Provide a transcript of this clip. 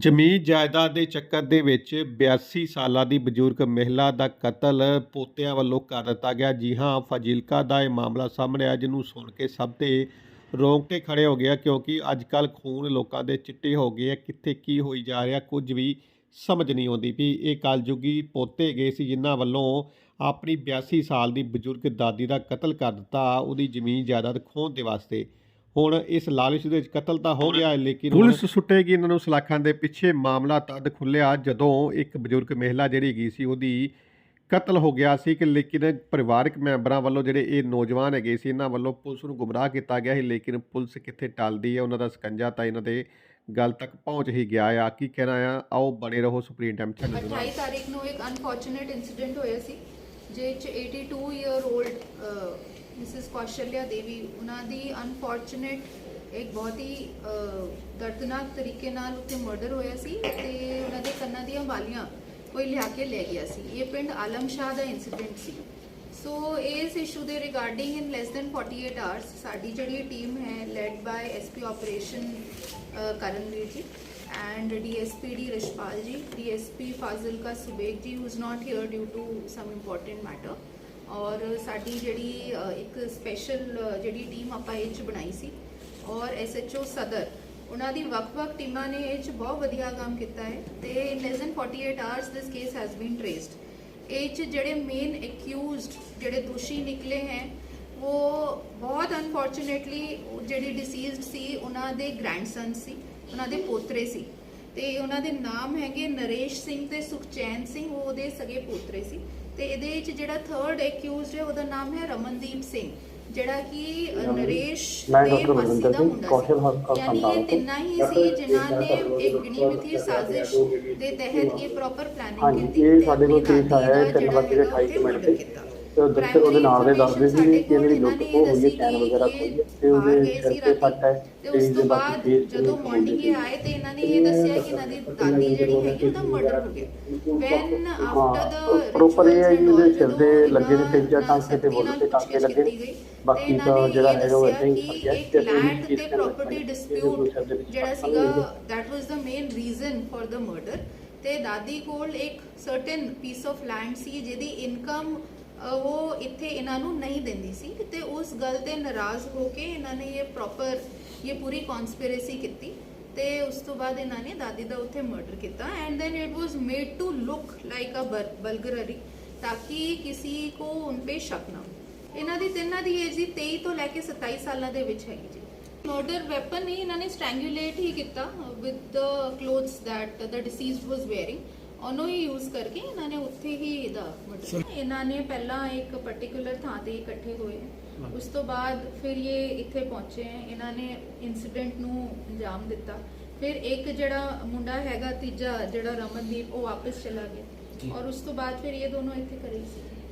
ਜ਼ਮੀਨ ਜਾਇਦਾਦ ਦੇ ਚੱਕਰ ਦੇ ਵਿੱਚ 82 ਸਾਲਾਂ ਦੀ ਬਜ਼ੁਰਗ ਮਹਿਲਾ ਦਾ ਕਤਲ ਪੋਤਿਆਂ ਵੱਲੋਂ ਕਰ ਦਿੱਤਾ ਗਿਆ। ਜੀ ਹਾਂ, ਫਾਜ਼ਿਲਕਾ ਦਾ ਇਹ ਮਾਮਲਾ ਸਾਹਮਣੇ ਆਇਆ, ਜਿਹਨੂੰ ਸੁਣ ਕੇ ਸਭ ਤੇ ਰੋਂਗਟੇ ਖੜੇ ਹੋ ਗਿਆ ਕਿਉਂਕਿ ਅੱਜ ਕੱਲ ਖੂਨ ਲੋਕਾਂ ਦੇ ਚਿੱਟੇ ਹੋ ਗਏ ਆ, ਕਿੱਥੇ ਕੀ ਹੋਈ ਜਾ ਰਿਹਾ, ਕੁਝ ਵੀ ਸਮਝ ਨਹੀਂ ਆਉਂਦੀ ਵੀ ਇਹ ਕਲਯੁਗੀ ਪੋਤੇ ਗਏ ਸੀ, ਜਿਨ੍ਹਾਂ ਵੱਲੋਂ ਆਪਣੀ 82 ਸਾਲ ਦੀ ਬਜ਼ੁਰਗ ਦਾਦੀ ਦਾ ਕਤਲ ਕਰ ਦਿੱਤਾ, ਉਹਦੀ ਜ਼ਮੀਨ ਜਾਇਦਾਦ ਖੋਹਣ ਦੇ ਵਾਸਤੇ। ਹੁਣ ਇਸ ਲਾਲਚ ਦੇ ਵਿੱਚ ਕਤਲ ਤਾਂ ਹੋ ਗਿਆ ਹੈ, ਲੇਕਿਨ ਪੁਲਿਸ ਸੁੱਟੇਗੀ ਇਹਨਾਂ ਨੂੰ ਸਲਾਖਾਂ ਦੇ ਪਿੱਛੇ। ਮਾਮਲਾ ਤਦ ਖੁੱਲਿਆ ਜਦੋਂ ਇੱਕ ਬਜ਼ੁਰਗ ਮਹਿਲਾ ਜਿਹੜੀ ਗਈ ਸੀ ਉਹਦੀ ਕਤਲ ਹੋ ਗਿਆ ਸੀ ਕਿ ਲੇਕਿਨ ਪਰਿਵਾਰਕ ਮੈਂਬਰਾਂ ਵੱਲੋਂ ਜਿਹੜੇ ਇਹ ਨੌਜਵਾਨ ਹੈਗੇ ਸੀ ਇਹਨਾਂ ਵੱਲੋਂ ਪੁਲਿਸ ਨੂੰ ਗੁੰਮਰਾਹ ਕੀਤਾ ਗਿਆ ਸੀ ਲੇਕਿਨ ਪੁਲਿਸ ਕਿੱਥੇ ਟਲਦੀ ਹੈ ਉਹਨਾਂ ਦਾ ਸਕੰਜਾ ਤਾਂ ਇਹਨਾਂ ਦੇ ਗੱਲ ਤੱਕ ਪਹੁੰਚ ਹੀ ਗਿਆ ਆ। ਕੀ ਕਹਿਣਾ ਆ? ਆਓ ਬਣੇ ਰਹੋ ਸੁਪਰੀਮ ਟਾਈਮ ਚੈਨਲ ਦੇ ਨਾਲ। 28 ਤਾਰੀਖ ਨੂੰ ਇੱਕ ਅਨਫੋਰਚੂਨੇਟ ਇਨਸੀਡੈਂਟ ਹੋਇਆ ਸੀ ਜਿਹ 'ਚ 82 year old Mrs Kaushalya Devi ਉਹਨਾਂ ਦੀ ਅਨਫੋਰਚੂਨੇਟ ਇੱਕ ਬਹੁਤ ਹੀ ਦਰਦਨਾਕ ਤਰੀਕੇ ਨਾਲ ਉੱਥੇ ਮਰਡਰ ਹੋਇਆ ਸੀ ਤੇ ਉਹਨਾਂ ਦੇ ਕੰਨਾਂ ਦੀਆਂ ਵਾਲੀਆਂ ਕੋਈ ਲਿਆ ਕੇ ਲੈ ਗਿਆ ਸੀ। ਇਹ ਪਿੰਡ ਆਲਮ ਸ਼ਾਹ ਦਾ ਇਨਸੀਡੈਂਟ ਸੀ। ਸੋ ਇਸ ਇਸ਼ੂ ਦੇ regarding in less than 48 hours ਸਾਡੀ ਜਿਹੜੀ ਟੀਮ ਹੈ led by SP operation Karanveer ji and and DSP D Rishpal ji, DSP Fazilka Subek ji who is not here due to some important matter ਔਰ ਸਾਡੀ ਜਿਹੜੀ ਇੱਕ special ਜਿਹੜੀ team ਆਪਾਂ ਇਹ ਚ ਬਣਾਈ ਸੀ ਔਰ ਐਸਐਚਓ ਸਦਰ, ਉਹਨਾਂ ਦੀ ਵੱਖ-ਵੱਖ ਟੀਮਾਂ ਨੇ ਇਹ ਚ ਬਹੁਤ ਵਧੀਆ ਕੰਮ ਕੀਤਾ ਹੈ ਤੇ in less than 48 hours this case has been traced ਇਹ ਚ ਜਿਹੜੇ ਮੇਨ ਅਕਿਊਜ਼ਡ ਜਿਹੜੇ ਦੋਸ਼ੀ ਨਿਕਲੇ ਹੈ, ਉਹ ਬਹੁਤ ਅਨਫੋਰਚੂਨੇਟਲੀ ਜਿਹੜੀ ਡਿਸੀਜ਼ਡ ਸੀ, ਉਹਨਾਂ ਦੇ ਗ੍ਰੈਂਡਸਨ ਸੀ, ਉਹਨਾਂ ਦੇ ਪੋਤਰੇ ਸੀ। ਤੇ ਉਹਨਾਂ ਦੇ ਨਾਮ ਹੈਗੇ ਨਰੇਸ਼ ਸਿੰਘ ਤੇ ਸੁਖਚੈਨ ਸਿੰਘ, ਉਹ ਉਹਦੇ ਸਗੇ ਪੋਤਰੇ ਸੀ। ਤੇ ਇਹਦੇ ਵਿੱਚ ਜਿਹੜਾ ਥਰਡ ਐਕਿਊਜ਼ਡ ਹੈ ਉਹਦਾ ਨਾਮ ਹੈ ਰਮਨਦੀਪ ਸਿੰਘ ਜਿਹੜਾ ਕਿ ਨਰੇਸ਼ ਦੇ ਮਾਸੀ ਦਾ ਮੁੰਡਾ ਸੀ। ਯਾਨੀ ਇਹ ਤਿੰਨਾਂ ਹੀ ਸੀ ਜਿਨ੍ਹਾਂ ਨੇ ਇੱਕ ਗਿਣੀ ਮਿਥੀ ਸਾਜ਼ਿਸ਼ ਦੇ ਤਹਿਤ ਇਹ ਪ੍ਰੋਪਰ ਪਲਾਨਿੰਗ ਕੀਤੀ ਤੇ ਸਾਡੇ ਕੋਲ ਕੇਸ ਆਇਆ ਹੈ, ਦਾਦੀ ਤਿੰਨ ਦਾ ਵਜੇ ਜਿਹੜਾ ਅਠਾਈ ਹੈਗਾ ਮਿੰਟ ਉੱਥੇ ਤੇ। ਤੇ ਦੱਸੇ ਉਹਦੇ ਨਾਲ ਦੇ ਦੱਸਦੇ ਸੀ ਕਿ ਇਹਦੀ ਲੁੱਟ ਖੋਹ ਹੋਈ ਹੈ ਚੈਨ ਵਗੈਰਾ ਖੋਈ ਹੈ ਤੇ ਉਹਦੇ ਸਿਰ ਤੇ ਹੈ ਤੇ ਉਸ ਤੋਂ ਬਾਅਦ ਜਦੋਂ ਮਾਰਨਿੰਗ ਇਹ ਆਏ ਤੇ ਇਹਨਾਂ ਨੇ ਇਹ ਦੱਸਿਆ ਕਿ ਇਹਨਾਂ ਦੀ ਦਾਦੀ ਜਿਹੜੀ ਹੈਗੀ ਉਹਦਾ ਮਰਡਰ ਹੋ। ਗਿਆ। ਵੈਨ ਆਫਟਰ ਦ ਪ੍ਰੋਪਰ ਇਹ ਹੈ ਜੀ ਉਹਦੇ ਸਿਰ ਦੇ ਲੱਗੇ ਨੇ ਤਿੰਨ ਚਾਰ ਟਾਂਕੇ ਤੇ ਬੋਲ ਤੇ ਟਾਂਕੇ ਲੱਗੇ। ਨੇ ਬਾਕੀ ਤਾਂ ਜਿਹੜਾ ਹੈਗਾ ਉਹ ਏਦਾਂ ਹੀ ਫੜ ਗਿਆ ਇੱਕ ਲੈਂਡ ਤੇ ਪ੍ਰਾਪਰਟੀ ਡਿਸਪਿਊਟ ਜਿਹੜਾ ਸੀਗਾ that was the main reason for the murder ਤੇ ਦਾਦੀ ਕੋਲ ਇੱਕ ਸਰਟਨ ਪੀਸ ਆਫ ਲੈਂਡ ਸੀ ਜਿਹਦੀ ਇਨਕਮ ਉਹ ਇੱਥੇ ਇਹਨਾਂ ਨੂੰ ਨਹੀਂ ਦਿੰਦੀ ਸੀ ਤੇ ਉਸ ਗੱਲ ਤੇ ਨਾਰਾਜ਼ ਹੋ ਕੇ ਇਹਨਾਂ ਨੇ ਇਹ ਪ੍ਰੋਪਰ ਇਹ ਪੂਰੀ ਕਨਸਪੀਰੇਸੀ ਕੀਤੀ ਤੇ ਉਸ ਤੋਂ ਬਾਅਦ ਇਹਨਾਂ ਨੇ ਦਾਦੀ ਦਾ ਉੱਥੇ ਮਰਡਰ ਕੀਤਾ and then it was made to look like a burglary ਤਾਂ ਕਿ ਕਿਸੇ ਕੋ ਉਨ ਪੇ ਸ਼ੱਕ ਨਾ ਇਹਨਾਂ ਦੀ ਤਿੰਨਾਂ ਦੀ ਏਜ ਦੀ 23 ਤੋਂ ਲੈ ਕੇ 27 ਸਾਲਾਂ ਦੇ ਵਿੱਚ ਹੈਗੀ ਜੀ। ਮਰਡਰ ਵੈਪਨ ਹੀ ਇਹਨਾਂ ਨੇ ਸਟ੍ਰੈਂਗੂਲੇਟ ਹੀ ਕੀਤਾ with the clothes that the deceased was wearing ਉਹਨੂੰ ਹੀ ਯੂਜ਼ ਕਰਕੇ ਇਹਨਾਂ ਨੇ ਉੱਥੇ ਹੀ ਇਹਦਾ ਮਰਡਰ ਇਹਨਾਂ ਨੇ ਪਹਿਲਾਂ ਇੱਕ ਪਾਰਟਿਕੂਲਰ ਥਾਂ ਤੇ ਇਕੱਠੇ ਹੋਏ। ਉਸ ਤੋਂ ਬਾਅਦ ਫਿਰ ਇਹ ਇੱਥੇ ਪਹੁੰਚੇ ਇਹਨਾਂ ਨੇ ਇਨਸੀਡੈਂਟ ਨੂੰ ਅੰਜਾਮ ਦਿੱਤਾ। ਫਿਰ ਇੱਕ ਜਿਹੜਾ ਮੁੰਡਾ ਹੈਗਾ ਤੀਜਾ ਜਿਹੜਾ ਰਮਨਦੀਪ ਉਹ ਵਾਪਸ ਚਲਾ ਗਿਆ। ਔਰ ਉਸ ਤੋਂ ਬਾਅਦ ਫਿਰ ਇਹ ਦੋਨੋਂ ਇੱਥੇ ਕਰੇ ਸੀ।